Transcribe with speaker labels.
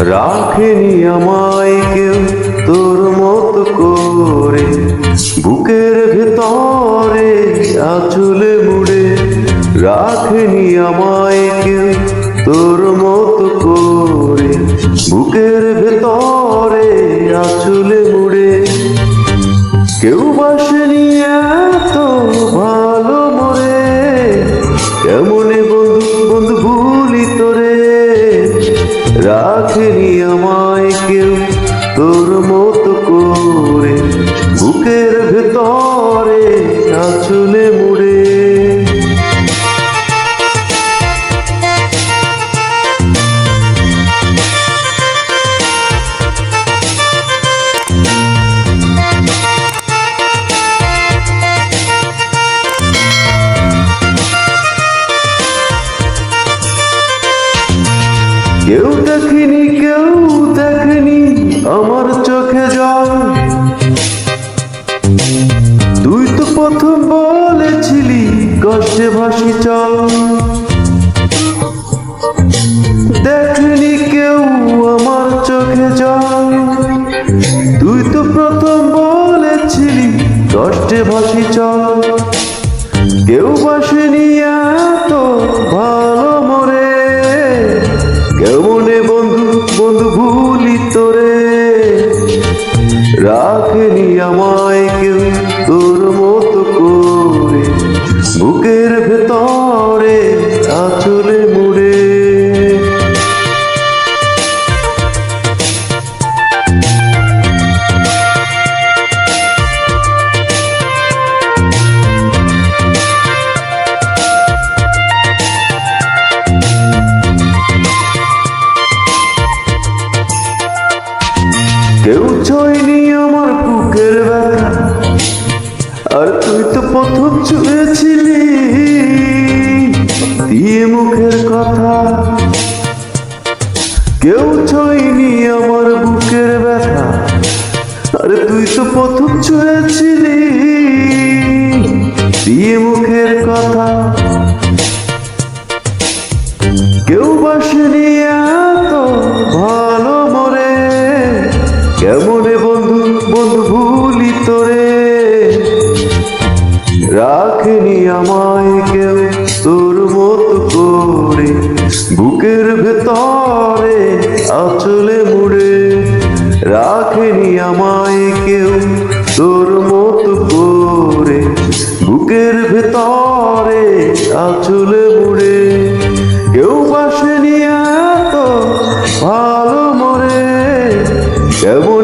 Speaker 1: রাখেনি আমায় কেউ তোর মতো করে। বুকের ভেতরে আচলে মুড়ে রাখেনি আমায় কেউ তোর মতো করে। বুকের ভেতরে আচলে মুড়ে। কেউ বাসেনি আমায় কেউ দেখেনি কেউ আমার চোখে জল। তুই তো প্রথম বলেছিলি, কষ্টে ভাসি চল। কেউ বাসেনি এত ভালো মরে। কেমনে বন্ধু বন্ধু ভুলি তোরে। রাখেনি আমায় কেউ তোর ছুঁয়েছিলি। দিয়ে মুখের কথা কেউ ছয়নি আমার বুকের ব্যথা। আরে তুই তো প্রথম ছুঁয়েছিলি। রাখেনি আমায় কেউ তোর মত করে। বুকের ভেতরে আচলে মুড়ে। রাখেনি আমায় কেউ তোর মত করে। বুকের ভেতরে আচলে মুড়ে। কেউ বাসেনি এত ভালো মরে। কেমনে